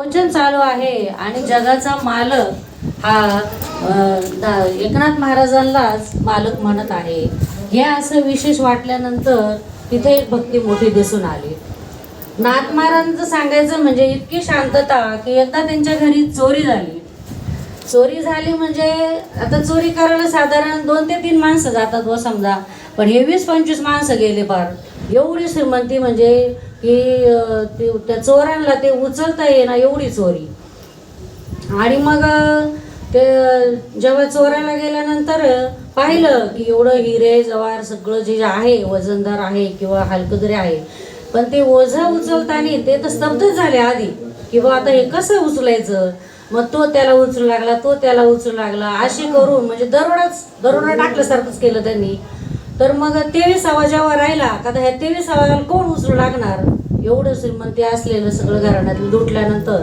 प्रवचन चालू आहे आणि जगाचा मालक हा दा- एकनाथ महाराजांनाच मालक म्हणत आहे. हे असं विशेष वाटल्यानंतर तिथे एक भक्ती मोठी दिसून आली. नाथ महाराजांचं सांगायचं म्हणजे इतकी शांतता की एकदा त्यांच्या घरी चोरी झाली. चोरी झाली म्हणजे आता चोरी करायला साधारण दोन ते तीन माणसं जातात व समजा. पण हे वीस पंचवीस माणसं गेले फार. एवढी श्रीमंती म्हणजे की ते त्या चोरांना ते उचलता येणार एवढी चोरी. आणि मग ते जेव्हा चोरायला गेल्यानंतर पाहिलं की एवढं हिरे जवार सगळं जे आहे वजनदार आहे किंवा हलकदरे आहे पण ते ओझं उचलताना ते तर स्तब्धच झाले आधी. की बा आता हे कसं उचलायचं? मग तो त्याला उचलू लागला तो त्याला उचलू लागला. अशी करून म्हणजे दरोडाच दरोडा टाकल्यासारखंच केलं त्यांनी. तर मग तेवीसावा जेव्हा राहिला का आता ह्या तेवीसाव्याला कोण उचलू लागणार? एवढं श्रीमंती असलेलं सगळं घराण्यात लुटल्यानंतर.